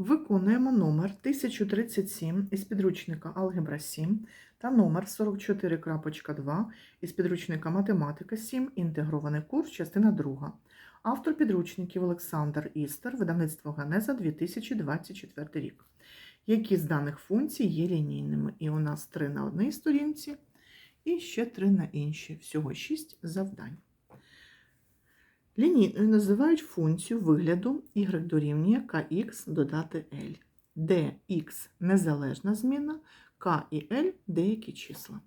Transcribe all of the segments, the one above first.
Виконуємо номер 1037 із підручника Алгебра 7 та номер 44.2 із підручника Математика 7, інтегрований курс, частина 2. Автор підручників Олександр Істер, видавництво Генеза 2024 рік. Які з даних функцій є лінійними? І у нас три на одній сторінці і ще три на іншій. Всього 6 завдань. Лінійною називають функцію вигляду y дорівнює kx додати L, де x незалежна зміна, k і L деякі числа.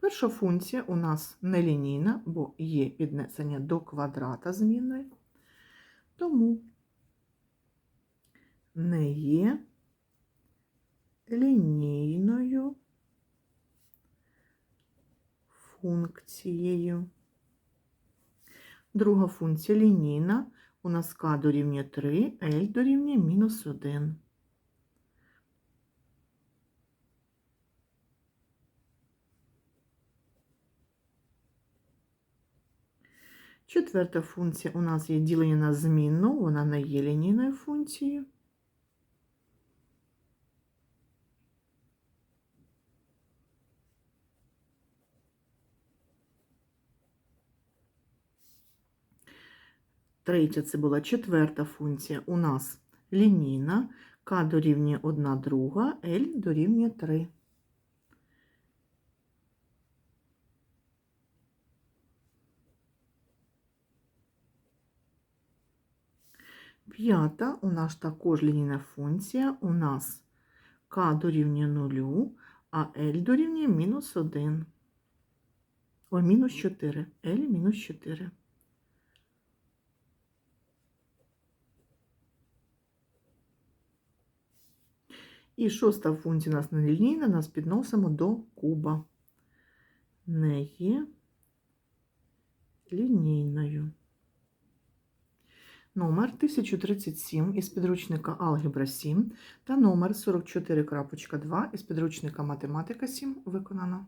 Перша функція у нас нелінійна, бо є піднесення до квадрата змінної, тому не є лінійною функцією. Друга функція лінійна. У нас k дорівнює 3, L дорівнює мінус 1. Четверта функція у нас є ділення на змінну, вона не є лінійною функцією. Третя це була четверта функція. У нас лінійна, k дорівнює 1 друга, L дорівнює 3. П'ята у нас також лінійна функція. У нас k дорівнює 0, а L дорівнює мінус 1. О, мінус 4. L мінус 4. І шоста функція у нас не лінійна, нас підносимо до куба. Не є лінійною. Номер 1037 із підручника Алгебра 7 та номер 44.2 із підручника Математика 7 виконано.